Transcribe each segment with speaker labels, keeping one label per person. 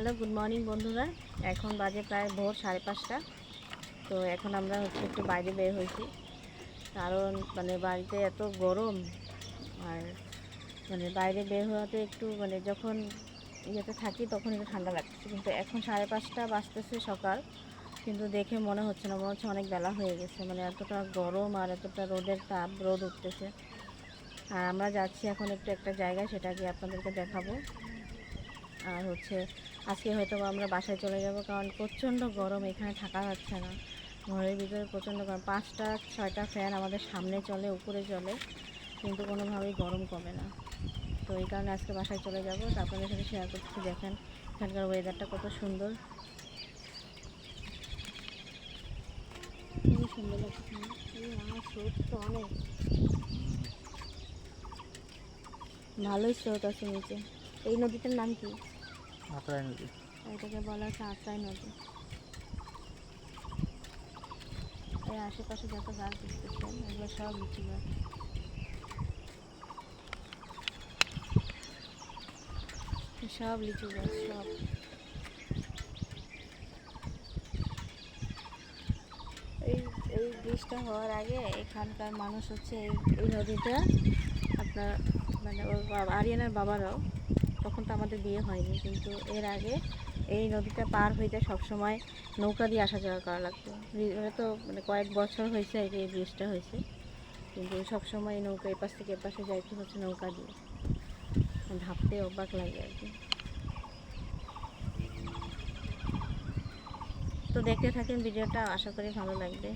Speaker 1: Hello, good morning বন্ধুরা। এখন বাজে প্রায় ভোর সাড়ে পাঁচটা। তো এখন আমরা হচ্ছে একটু বাইরে বের হয়েছি। কারণ মানে বাড়িতে এত গরম, আর মানে বাইরে বের হওয়াতে একটু মানে যখন ইয়েতে থাকি তখন একটু ঠান্ডা লাগছে। কিন্তু এখন সাড়ে পাঁচটা বাজতেছে সকাল, কিন্তু দেখে মনে হচ্ছে না, মনে হচ্ছে অনেক বেলা হয়ে গেছে। মানে এতটা গরম আর এতটা রোদের তাপ, রোদ উঠতেছে। আর আমরা যাচ্ছি এখন একটু একটা জায়গায়, সেটা গিয়ে আপনাদেরকে দেখাবো। আর হচ্ছে আজকে হয়তো আমরা বাসায় চলে যাব কারণ প্রচণ্ড গরম, এখানে থাকা যাচ্ছে না। ঘরের ভিতরে প্রচণ্ড গরম, পাঁচটা, ছয়টা ফ্যান আমাদের সামনে চলে, উপরে চলে, কিন্তু কোনোভাবেই গরম কমে না। তো এই কারণে আজকে বাসায় চলে যাব তো আপনাদের সাথে শেয়ার করতেছি দেখেন এখানকার ওয়েদারটা কত সুন্দর। সুন্দর লাগছে? স্রোত তো অনেক। ভালোই স্রোত আছে নিচে। এই নদীটার নাম কি?
Speaker 2: আত্রাই নদী
Speaker 1: এটাকে বলা হচ্ছে আত্রাই নদী। এই আশেপাশে যত গাছ দেখতেছেন, এগুলো সব লিচু গাছ। সব লিচু গাছ, সব। এই এই ব্রিজটা হওয়ার আগে এখানকার মানুষ হচ্ছে এই এই নদীটা আপনার মানে ওর আরিয়ানার বাবারাও তখন তো আমাদের বিয়ে হয়নি, কিন্তু এর আগে এই নদীটা পার হইতে সবসময় নৌকা দিয়ে আসা যাওয়া করা লাগতো। ওটা তো মানে কয়েক বছর হয়েছে আর কি এই ব্রিজটা হয়েছে, কিন্তু সবসময় নৌকা এপাশ থেকে এপাশে যাইতে হচ্ছে নৌকা দিয়ে। ভাবতে অবাক লাগে আর কি। তো দেখতে থাকেন, ভিডিওটা আশা করি ভালো লাগবে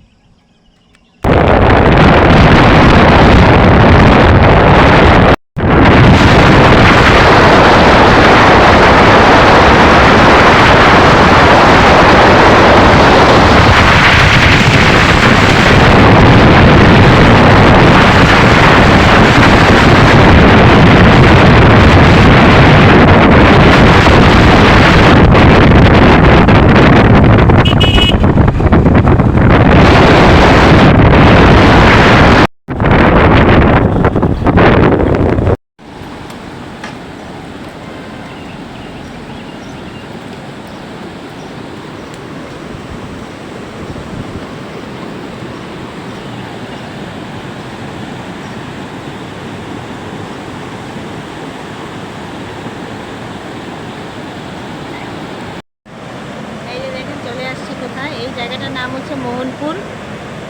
Speaker 1: এই যে দেখেন চলে আসছি কোথায় এই জায়গাটার নাম হচ্ছে মোহনপুর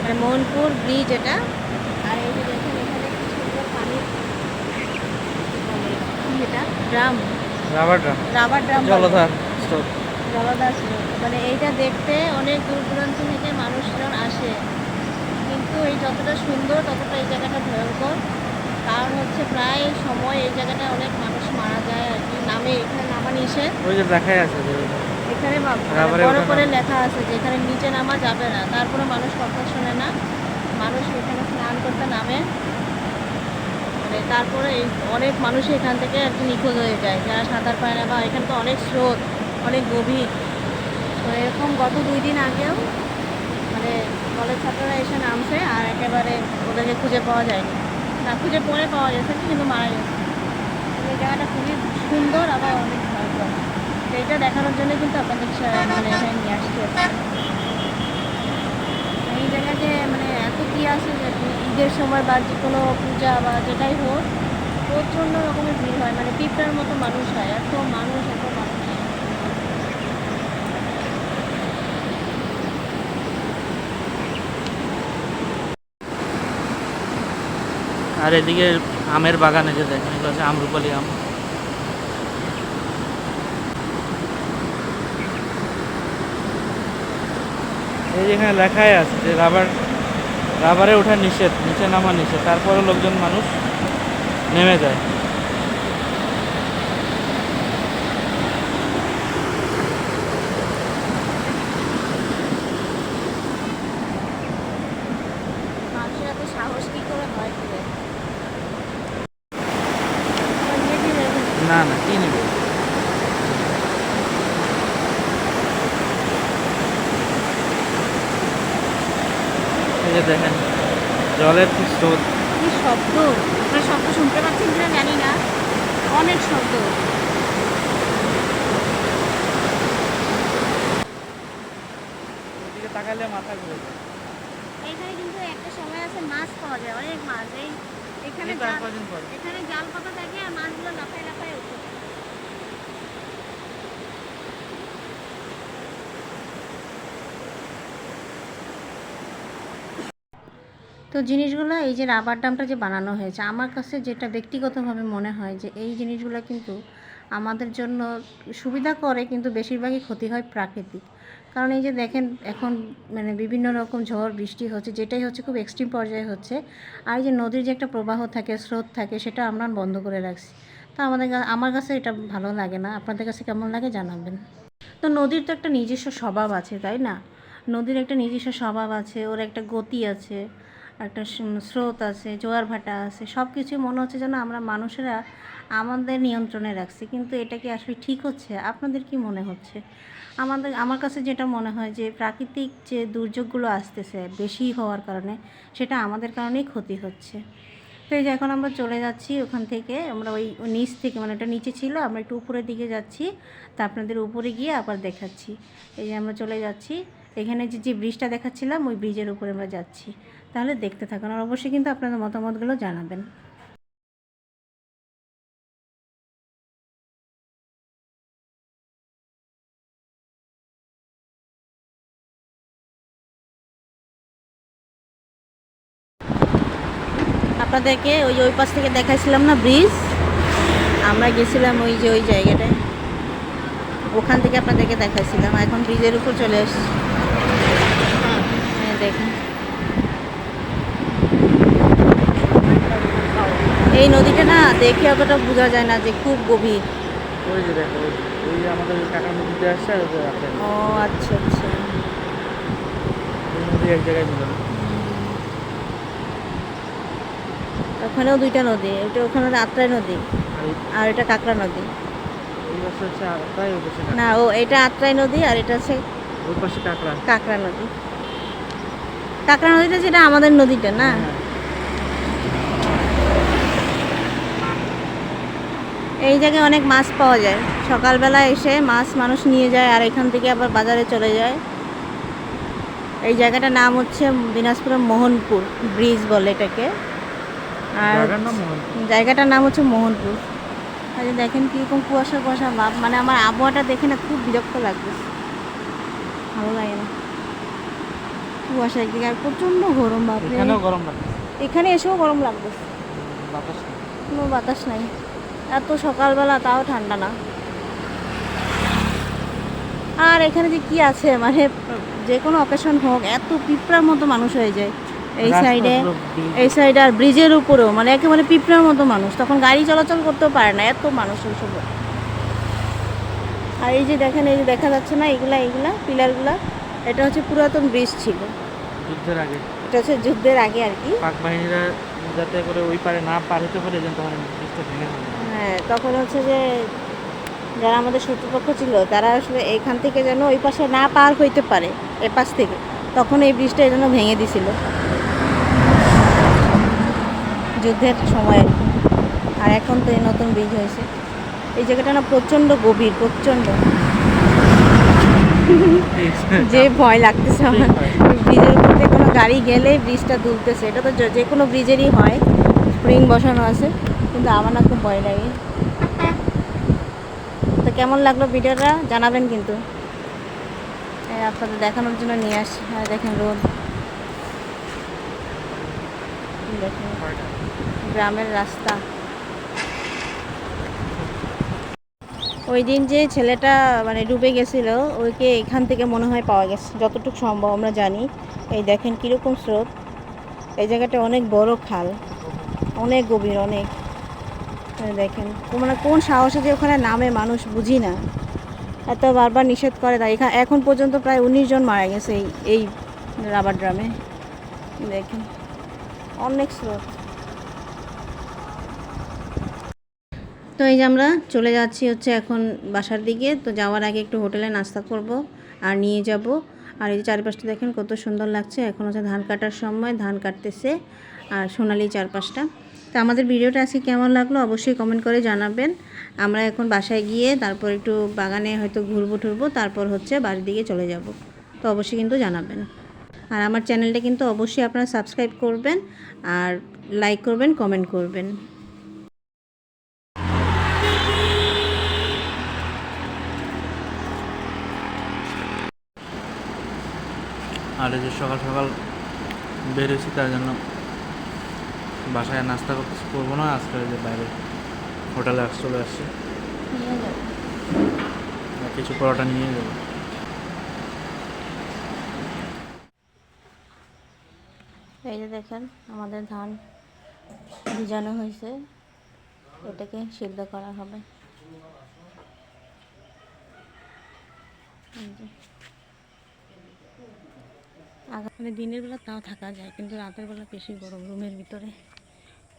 Speaker 1: মানে মোহনপুর ব্রিজ এটা। আর এই যে দেখেন এখানে কি সুন্দর পানির কি এটা drum
Speaker 2: rubber drum
Speaker 1: rubber drum
Speaker 2: জলধার
Speaker 1: Jaldas road. মানে এইটা দেখতে অনেক দূর দূরান্ত থেকে মানুষজন আসে। কিন্তু এই যতটা সুন্দর ততটা এই জায়গাটা ভয়ঙ্কর। কারণ হচ্ছে প্রায় সময় এই জায়গাটা অনেক মানুষ মারা যায় আর কি। নামে এখানে নামা নিষেধ।
Speaker 2: ওই যে দেখাই আছে
Speaker 1: এখানে মানে বড় করে লেখা আছে যে এখানে নিচে নামা যাবে না। তারপরে মানুষ কথা শোনে না। মানুষ এখানে স্নান করতে নামে। মানে তারপরে অনেক মানুষ এখান থেকে আর কি নিখোঁজ হয়ে যায়। যারা সাঁতার পায় না বা এখানে তো অনেক স্রোত অনেক গভীর। তো এরকম গত দুই দিন আগেও মানে কলেজ ছাত্ররা এসে নামছে আর একেবারে ওদেরকে খুঁজে পাওয়া যায়নি। না খুঁজে পরে পাওয়া গেছে কিন্তু মারা গেছে। এই জায়গাটা খুবই সুন্দর আবার অনেক এটা দেখানোর জন্য কিন্তু আপনাদের মানে এখানে নিয়ে আর এই জায়গাতে মানে এত কি আছে যে ঈদের সময় বা যে কোনো পূজা বা যেটাই হোক, প্রচণ্ড রকমের ভিড় হয়। মানে পিঁপড়ার মতো মানুষ হয়, এত মানুষ এত মানুষ।
Speaker 2: আর এদিকে আমের বাগানে যে দেখেন, এগুলো হচ্ছে আমরুপালি আম। এই যেখানে লেখাই আছে যে রাবার, রাবারে ওঠা নিষেধ, নিচে নামা নিষেধ। তারপরে লোকজন মানুষ নেমে যায়। যে দেখেন জলের কি স্রোত?
Speaker 1: কি শব্দ? আপনারা শব্দ শুনতে পাচ্ছেন কিনা জানি না। অনেক শব্দ।
Speaker 2: ওদিকে তাকালে মাথা ঘুরে যায়।
Speaker 1: এখানে কিন্তু একটা সময় আছে মাছ পাওয়া যায় অনেক মাছ। এই এখানে এখানে জাল পাতা থাকে আর মাছগুলো লাফায় লাফায় তো জিনিসগুলো এই যে রাবার ডামটা যে বানানো হয়েছে, আমার কাছে যেটা ব্যক্তিগতভাবে মনে হয় যে এই জিনিসগুলো কিন্তু আমাদের জন্য সুবিধা করে, কিন্তু বেশিরভাগই ক্ষতি হয় প্রাকৃতিক। কারণ এই যে দেখেন, এখন মানে বিভিন্ন রকম ঝড়, বৃষ্টি হচ্ছে, যেটাই হচ্ছে খুব এক্সট্রিম পর্যায়ে হচ্ছে। আর যে নদীর যে একটা প্রবাহ থাকে, স্রোত থাকে, সেটা আমরা বন্ধ করে রাখছি। তো আমাদের আমার কাছে এটা ভালো লাগে না। আপনাদের কাছে কেমন লাগে জানাবেন। তো নদীর তো একটা নিজস্ব স্বভাব আছে, তাই না? নদীর একটা নিজস্ব স্বভাব আছে, ওর একটা গতি আছে। একটা স্রোত আছে, জোয়ার ভাটা আছে সব কিছু মনে হচ্ছে যেন আমরা মানুষেরা আমাদের নিয়ন্ত্রণে রাখছি, কিন্তু এটা কি আসলে ঠিক হচ্ছে? আপনাদের কি মনে হচ্ছে? আমাদের, আমার কাছে যেটা মনে হয় যে প্রাকৃতিক যে দুর্যোগগুলো আসতেছে বেশি হওয়ার কারণে, সেটা আমাদের কারণেই ক্ষতি হচ্ছে। তো এই যে এখন আমরা চলে যাচ্ছি ওখান থেকে, আমরা ওই নিচ থেকে মানে ওটা নিচে ছিল, আমরা একটু উপরের দিকে যাচ্ছি, তা আপনাদের উপরে গিয়ে আবার দেখাচ্ছি। এই যে আমরা চলে যাচ্ছি, এখানে যে যে ব্রিজটা দেখাচ্ছিলাম, ওই ব্রিজের উপরে আমরা যাচ্ছি। তাহলে দেখতে থাকুন আর অবশ্যই কিন্তু আপনাদের মতামতগুলো জানাবেন। আপনাদেরকে ওই ওই পাশ থেকে দেখাইছিলাম না ব্রিজ? আমরা গেছিলাম ওই যে ওই জায়গাটায়। ওখান থেকে আপনাদেরকে দেখাইছিলাম। এখন ব্রিজের উপর চলে এসছি হ্যাঁ দেখুন। এই নদীটা না দেখে অতটা বোঝা যায় না যে খুব গভীর।
Speaker 2: ওই যে দেখো ওই আমাদের কাকা নদীতে আসছে আর
Speaker 1: ও আচ্ছা আচ্ছা।
Speaker 2: নদী এক জায়গায় ছিল
Speaker 1: ওখানেও দুইটা নদী ওটা ওখানে আত্রাই নদী
Speaker 2: আর
Speaker 1: এটা কাকড়া নদী। না ও এটা আত্রাই নদী আর এটা হচ্ছে
Speaker 2: কাঁকড়া।
Speaker 1: কাকড়া নদী। কাকড়া নদীটা যেটা আমাদের নদীটা না
Speaker 2: হ্যাঁ।
Speaker 1: এই জায়গায় অনেক মাছ পাওয়া যায়। সকালবেলা এসে মাছ মানুষ নিয়ে যায় আর এখান থেকে আবার বাজারে চলে যায়। এই জায়গাটার নাম হচ্ছে দিনাজপুরের মোহনপুর ব্রিজ বলে এটাকে। আর। জায়গাটার নাম হচ্ছে মোহনপুর। আর দেখেন কীরকম কুয়াশা কুয়াশা ভাব। মানে আমার আবহাওয়াটা দেখে না খুব বিরক্ত লাগবে ভালো লাগে না। কুয়াশা একদিকে আর প্রচণ্ড গরম
Speaker 2: লাগে
Speaker 1: এখানে এসেও গরম লাগবে
Speaker 2: বাতাস
Speaker 1: কোনো বাতাস নাই। এত সকালবেলা তাও ঠান্ডা না। আর এখানে যে কি আছে মানে যে কোনো অকেশন হোক এত পিঁপড়ার মতো মানুষ হয়ে যায়। এই সাইডে এই সাইডে আর ব্রিজের উপরেও মানে একেবারে পিঁপড়ার মতো মানুষ। তখন গাড়ি চলাচল করতেও পারে না এত মানুষ সময়। আর এই যে দেখেন এই যে দেখা যাচ্ছে না এগুলা এগুলা পিলারগুলা এটা হচ্ছে পুরাতন ব্রিজ ছিল।
Speaker 2: যুদ্ধের আগে।
Speaker 1: এটা হচ্ছে যুদ্ধের আগে আর কি।
Speaker 2: পাক বাহিনীরা যাতে করে ওই পারে না পার হতে পারে তখন ব্রিজটা ভেঙে
Speaker 1: হ্যাঁ তখন হচ্ছে যে যারা আমাদের শত্রুপক্ষ ছিল তারা আসলে এখান থেকে যেন ওই পাশে না পার হইতে পারে এ পাশ থেকে তখন এই ব্রিজটা যেন ভেঙে দিছিল। যুদ্ধের সময়। আর এখন তো এই নতুন ব্রিজ হয়েছে। এই জায়গাটা না প্রচণ্ড গভীর প্রচণ্ড। যে ভয় লাগতেছে আমার। ব্রিজের উপর দিয়ে কোনো গাড়ি গেলে ব্রিজটা দুলতেছে। এটা তো যে কোনো ব্রিজেরই হয়। স্প্রিং বসানো আছে। কিন্তু আমার না খুব ভয় লাগে। তো কেমন লাগল ভিডিওটা? জানাবেন কিন্তু। আপনাদের দেখানোর জন্য নিয়ে আসি। আর দেখেন রোদ। দেখেন, গ্রামের রাস্তা। ওই দিন যে ছেলেটা মানে ডুবে গেছিল, ওইকে এখান থেকে মনে হয় পাওয়া গেছে। যতটুকু সম্ভব আমরা জানি। এই দেখেন কীরকম স্রোত। এই জায়গাটা অনেক বড় খাল। অনেক গভীর, অনেক। দেখেন। মানে কোন সাহসে যে ওখানে নামে মানুষ বুঝি না। এত বারবার নিষেধ করে তাই। এখানে এখন পর্যন্ত প্রায় উনিশ জন মারা গেছে এই এই রাবার ড্রামে। দেখেন। অনেক স্রোত। তো এই যে আমরা চলে যাচ্ছি হচ্ছে এখন বাসার দিকে। তো যাওয়ার আগে একটু হোটেলে নাস্তা করব আর নিয়ে যাব। আর এই যে চারপাশটা দেখেন কত সুন্দর লাগছে। এখন হচ্ছে ধান কাটার সময়, ধান কাটতেছে আর সোনালি চারপাশটা। তো আমাদের ভিডিওটা আজকে কেমন লাগল অবশ্যই কমেন্ট করে জানাবেন। আমরা এখন বাসায় গিয়ে তারপর একটু বাগানে হয়তো ঘুরবো টুরবো, তারপর হচ্ছে বাড়ির দিকে চলে যাব। তো অবশ্যই কিন্তু জানাবেন। আর আমার চ্যানেলটা কিন্তু অবশ্যই আপনারা সাবস্ক্রাইব করবেন আর লাইক করবেন কমেন্ট করবেন।
Speaker 2: আর এই যে সকাল সকাল বেরোছি তার জন্য বাসায় নাস্তা করব না আজকে যে বাইরে হোটেলে আস চলে আসছি। কিছু পরোটা নিয়ে যাব।
Speaker 1: এই যে দেখেন আমাদের ধান ভিজানো হয়েছে। এটাকে সিদ্ধ করা হবে। এই যে। আগা- মানে দিনের বেলা তাও থাকা যায় কিন্তু রাতের বেলা বেশি গরম রুমের ভিতরে।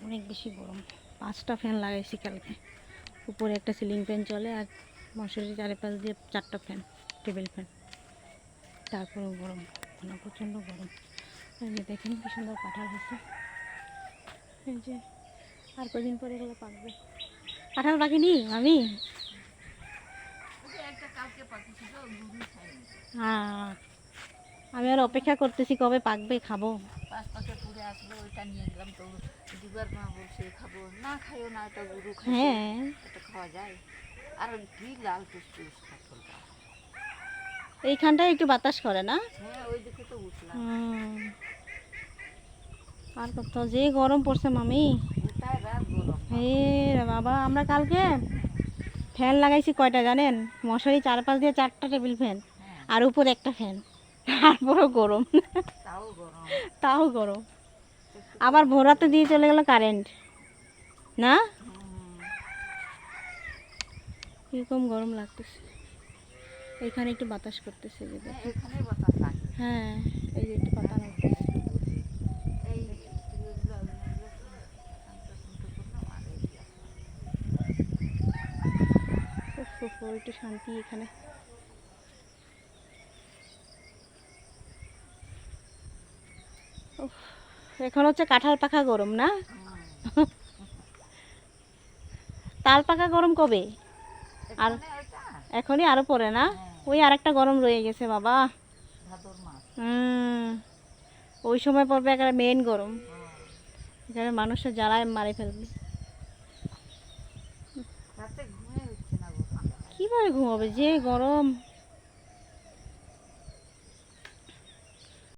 Speaker 1: অনেক বেশি গরম। পাঁচটা ফ্যান লাগাইছি কালকে। উপরে একটা সিলিং ফ্যান চলে আর মশারি চারিপাশ দিয়ে চারটা ফ্যান টেবিল ফ্যান তারপরেও গরম মানে প্রচণ্ড গরম। এই যে দেখেন কি সুন্দর কাঁঠাল হয়েছে। এই যে, আর কদিন পরে এগুলো পাকবে? কাঁঠাল পাকিনি? আমি? হ্যাঁ। আমি আর অপেক্ষা করতেছি কবে পাকবে, খাব।
Speaker 3: আসলো ওইটা নিয়ে গেলাম তো দুবার মা বলছে খাব। না খাইও না এটা গরু খাই এটা খাওয়া যায়। আর কি লাল টুসটুস
Speaker 1: এইখানটায় একটু বাতাস করে না?
Speaker 3: হ্যাঁ ওই দিকে তো উঠলাম।
Speaker 1: আর কত যে গরম পড়ছে মামি। হে বাবা আমরা কালকে ফ্যান লাগাইছি কয়টা জানেন? মশারি চারপাশ দিয়ে চারটা টেবিল ফ্যান
Speaker 3: হ্যাঁ।
Speaker 1: আর উপরে একটা ফ্যান। তারপরেও গরম।
Speaker 3: তাও গরম।
Speaker 1: তাও গরম। আবার ভোরাতে দিয়ে চলে গেল কারেন্ট না? কীরকম গরম লাগতেছে। এখানে একটু বাতাস করতেছে যে
Speaker 3: হ্যাঁ, এখানে বাতাস
Speaker 1: হ্যাঁ। এই যে একটু পাতা নড়তেছে
Speaker 3: এই এগুলো- এগুলো শান্ত শান্ত করলাম আর এই যে
Speaker 1: উফ, উফ, উফ, একটু শান্তি এখানে উফ, এখন হচ্ছে কাঁঠাল পাখা গরম না? তাল পাকা গরম কবে? আর এখনই আরও পরে না?
Speaker 3: হ্যাঁ।
Speaker 1: ওই আরেকটা গরম রয়ে গেছে বাবা। হুম। ওই সময় পড়বে একটা মেন গরম। এখানে মানুষের জ্বালায় মারে ফেলবে। কীভাবে ঘুমাবে? যে গরম।